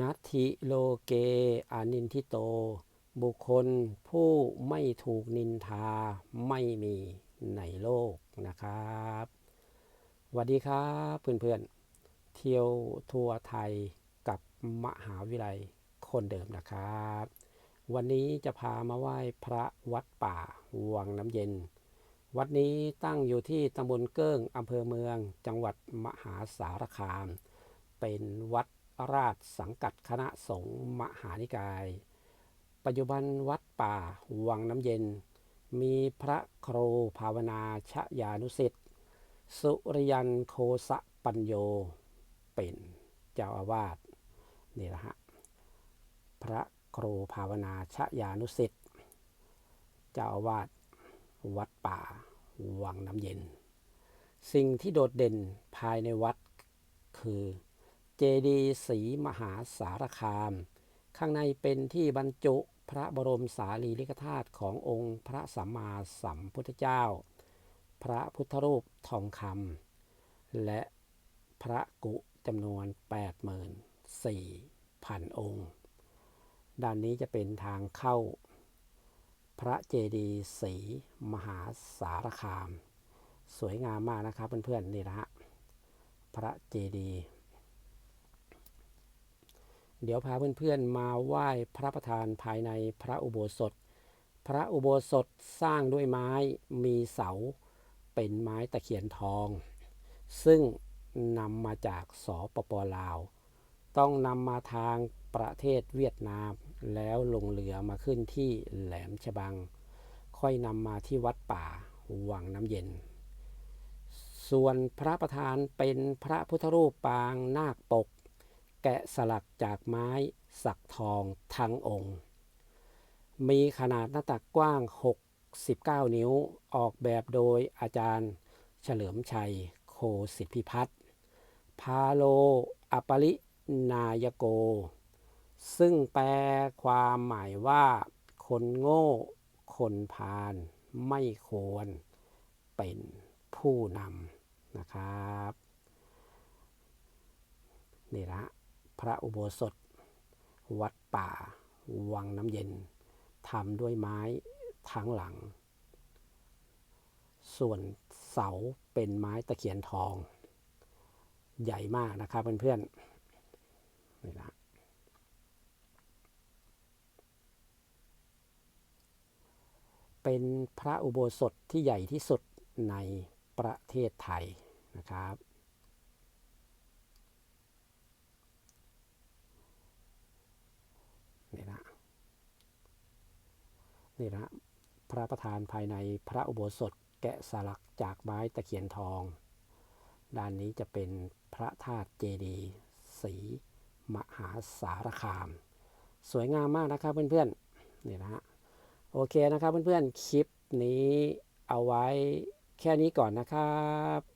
นัตถิโลเกอานินทิโต บุคคลผู้ไม่ถูกนินทาไม่มีในโลกนะครับสวัสดีครับเพื่อนๆ เที่ยวทัวร์ไทยกับมหาวิทยาลัยคนเดิมนะครับ วันนี้จะพามาไหว้พระวัดป่าวังน้ำเย็น วัดนี้ตั้งอยู่ที่ตำบลเกิ้งอำเภอเมืองจังหวัดมหาสารคาม เป็นวัด ราชสังกัดคณะสงฆ์มหานิกาย ปัจจุบันวัดป่าวังน้ำเย็น มีพระครูภาวนาชยานุสิทธิ์สุริยันโคสะปัญโยเป็นเจ้าอาวาสนี่แหละฮะพระครูภาวนาชยานุสิทธิ์เจ้าอาวาสวัดป่าวังน้ำเย็น สิ่งที่โดดเด่นภายในวัดคือ เจดีย์ศรีมหาสารคาม ข้างในเป็นที่บรรจุพระบรมสารีริกธาตุขององค์พระสัมมาสัมพุทธเจ้า พระพุทธรูปทองคำและพระกุจำนวน 84,000 องค์ ด้านนี้จะเป็นทางเข้า พระเจดีย์ศรีมหาสารคาม สวยงามมากนะครับเพื่อนๆนี่นะฮะพระเจดีย์ เดี๋ยวพาเพื่อนๆมาไหว้พระประธานภายในพระอุโบสถ พระอุโบสถสร้างด้วยไม้มีเสาเป็นไม้ตะเคียนทอง ซึ่งนำมาจากสปปลาว ต้องนำมาทางประเทศเวียดนาม แล้วลงเรือมาขึ้นที่แหลมฉบัง ค่อยนำมาที่วัดป่าวังน้ำเย็น ส่วนพระประธานเป็นพระพุทธรูปปางนาคปก แกะสลักจากไม้สักทองทั้งองค์ มีขนาดหน้าตักกว้าง 69 นิ้วออกแบบโดยอาจารย์เฉลิมชัยโคสิทธิพัฒน์พาโลอปรินายโก ซึ่งแปลความหมายว่าคนโง่ คนพาลไม่ควรเป็นผู้นำนะครับ นี่ละ พระอุโบสถ วัดป่า วังน้ำเย็นทำด้วยไม้ทั้งหลัง ส่วนเสาเป็นไม้ตะเคียนทอง ใหญ่มากนะครับเพื่อนๆนี่นะเป็นพระอุโบสถที่ใหญ่ที่สุดในประเทศไทยนะครับ นี่นะ นี่นะพระประธานภายในพระอุโบสถแกะสลักจากไม้ตะเคียนทอง ด้านนี้จะเป็นพระธาตุเจดีย์สีมหาสารคาม สวยงามมากนะครับเพื่อนๆนี่นะฮะโอเคนะครับเพื่อนๆคลิปนี้เอาไว้แค่นี้ก่อนนะครับ